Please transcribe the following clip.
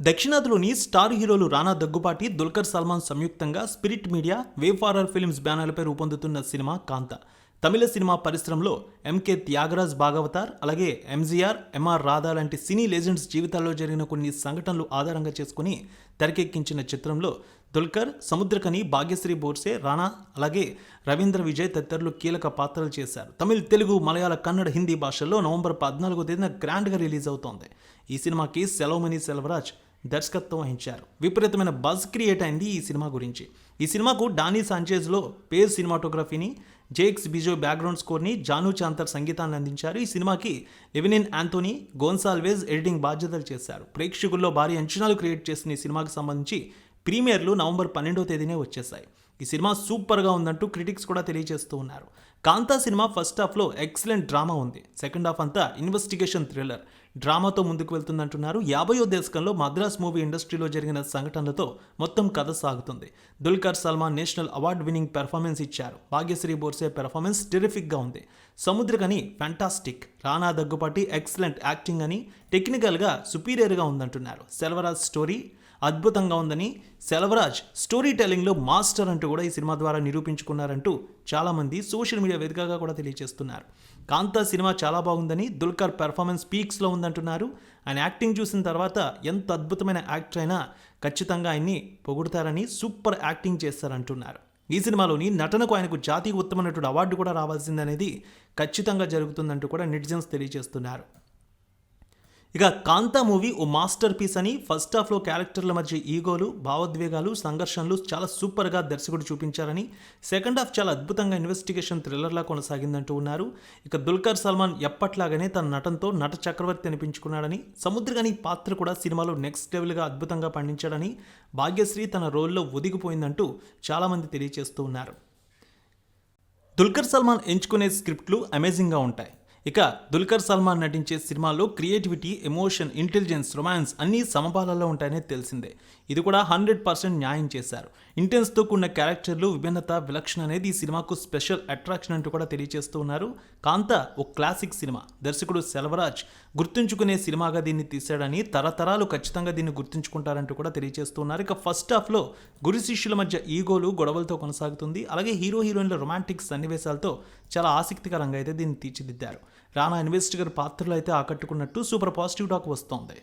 దక్షిణాదిలోని star హీరోలు రానా దగ్గుపాటి దుల్కర్ సల్మాన్ సంయుక్తంగా spirit media wayfarer films బ్యానర్లపై రూపొందుతున్న సినిమా కాంత. తమిళ సినిమా పరిశ్రమలో ఎంకే త్యాగరాజ్ భాగవతార్ అలాగే ఎంజీఆర్ ఎంఆర్ రాధా లాంటి సినీ లెజెండ్స్ జీవితాల్లో జరిగిన కొన్ని సంఘటనలు ఆధారంగా చేసుకుని తెరకెక్కించిన చిత్రంలో దుల్కర్ సముద్రకని భాగ్యశ్రీ బోర్సే రాణా అలాగే రవీంద్ర విజయ్ తదితరులు కీలక పాత్రలు చేశారు. తమిళ్ తెలుగు మలయాళ కన్నడ హిందీ భాషల్లో నవంబర్ పద్నాలుగో తేదీన గ్రాండ్గా రిలీజ్ అవుతోంది. ఈ సినిమాకి సెలవుమణి సెల్వరాజ్ దర్శకత్వం వహించారు. విపరీతమైన బజ్ క్రియేట్ అయింది ఈ సినిమా గురించి. ఈ సినిమాకు డానీ సాంచేజ్లో పేజ్ సినిమాటోగ్రఫీని జేక్స్ బిజో బ్యాక్గ్రౌండ్ స్కోర్ని జాను చాంతర్ సంగీతాన్ని అందించారు. ఈ సినిమాకి లెవినిన్ యాంథోనీ గోన్సాల్వేజ్ ఎడిటింగ్ బాధ్యతలు చేశారు. ప్రేక్షకుల్లో భారీ అంచనాలు క్రియేట్ చేసిన ఈ సినిమాకి సంబంధించి ప్రీమియర్లు నవంబర్ పన్నెండో తేదీనే వచ్చేసాయి ఈ సినిమా సూపర్గా ఉందంటూ క్రిటిక్స్ కూడా తెలియజేస్తూ ఉన్నారు. కాంతా సినిమా ఫస్ట్ హాఫ్లో ఎక్సలెంట్ డ్రామా ఉంది. సెకండ్ హాఫ్ అంతా ఇన్వెస్టిగేషన్ థ్రిల్లర్. డ్రామాతో ముందుకు వెళ్తుందంటున్నారు. యాభయో దశకంలో మద్రాస్ మూవీ ఇండస్ట్రీలో జరిగిన సంఘటనలతో మొత్తం కథ సాగుతుంది. Dulquer Salmaan national award winning performance ఇచ్చారు. భాగ్యశ్రీ బోర్సే పెర్ఫార్మెన్స్ టెరిఫిక్గా ఉంది. Samuthirakani fantastic. Rana Daggubati excellent acting అని టెక్నికల్గా సుపీరియర్గా ఉందంటున్నారు. సెల్వరాజ్ స్టోరీ అద్భుతంగా ఉందని సెల్వరాజ్ స్టోరీ టెల్లింగ్లో మాస్టర్ అంటూ కూడా ఈ సినిమా ద్వారా నిరూపించుకున్నారంటూ చాలామంది సోషల్ మీడియా వేదికగా కూడా తెలియజేస్తున్నారు. కాంతా సినిమా చాలా బాగుందని దుల్కర్ పెర్ఫార్మెన్స్ పీక్స్లో ఉందంటున్నారు. ఆయన యాక్టింగ్ చూసిన తర్వాత ఎంత అద్భుతమైన యాక్టర్ అయినా ఖచ్చితంగా ఆయన్ని పొగుడతారని సూపర్ యాక్టింగ్ చేస్తారంటున్నారు. ఈ సినిమాలోని నటనకు ఆయనకు జాతీయ ఉత్తమ నటుడు అవార్డు కూడా రావాల్సిందనేది ఖచ్చితంగా జరుగుతుందంటూ కూడా నెటిజన్స్ తెలియజేస్తున్నారు. ఇక కాంతా మూవీ ఓ మాస్టర్ పీస్ అని ఫస్ట్ హాఫ్లో క్యారెక్టర్ల మధ్య ఈగోలు భావోద్వేగాలు సంఘర్షణలు చాలా సూపర్గా దర్శకుడు చూపించారని సెకండ్ హాఫ్ చాలా అద్భుతంగా ఇన్వెస్టిగేషన్ థ్రిల్లర్లా కొనసాగిందంటూ ఉన్నారు. ఇక దుల్కర్ సల్మాన్ ఎప్పట్లాగానే తన నటనతో నట చక్రవర్తి అనిపించుకున్నాడని సముద్రగని పాత్ర కూడా సినిమాలో నెక్స్ట్ లెవెల్గా అద్భుతంగా పండించాడని భాగ్యశ్రీ తన రోల్లో ఒదిగిపోయిందంటూ చాలామంది తెలియజేస్తూ ఉన్నారు. దుల్కర్ సల్మాన్ ఎంచుకునే స్క్రిప్ట్లు అమేజింగ్గా ఉంటాయి. ఇక దుల్కర్ సల్మాన్ నటించే సినిమాలో క్రియేటివిటీ ఎమోషన్ ఇంటెలిజెన్స్ రొమాన్స్ అన్నీ సమపాలలో ఉంటాయనే తెలిసిందే. ఇది కూడా హండ్రెడ్ పర్సెంట్ న్యాయం చేశారు. ఇంటెన్స్తో కూడిన క్యారెక్టర్లు విభిన్నత విలక్షణ అనేది ఈ సినిమాకు స్పెషల్ అట్రాక్షన్ అంటూ కూడా తెలియజేస్తూ ఉన్నారు. కాంత ఓ క్లాసిక్ సినిమా. దర్శకుడు సెల్వరాజ్ గుర్తుంచుకునే సినిమాగా దీన్ని తీశాడని తరతరాలు ఖచ్చితంగా దీన్ని గుర్తుంచుకుంటారంటూ కూడా తెలియజేస్తున్నారు ఇక ఫస్ట్ హాఫ్లో గురు శిష్యుల మధ్య ఈగోలు గొడవలతో కొనసాగుతుంది. అలాగే హీరో హీరోయిన్ల రొమాంటిక్ సన్నివేశాలతో చాలా ఆసక్తికరంగా అయితే దీన్ని తీర్చిదిద్దారు. రానా ఇన్వెస్టిగర్ పాత్రలు అయితే ఆకట్టుకున్నట్టు సూపర్ పాజిటివ్ టాక్ వస్తోంది.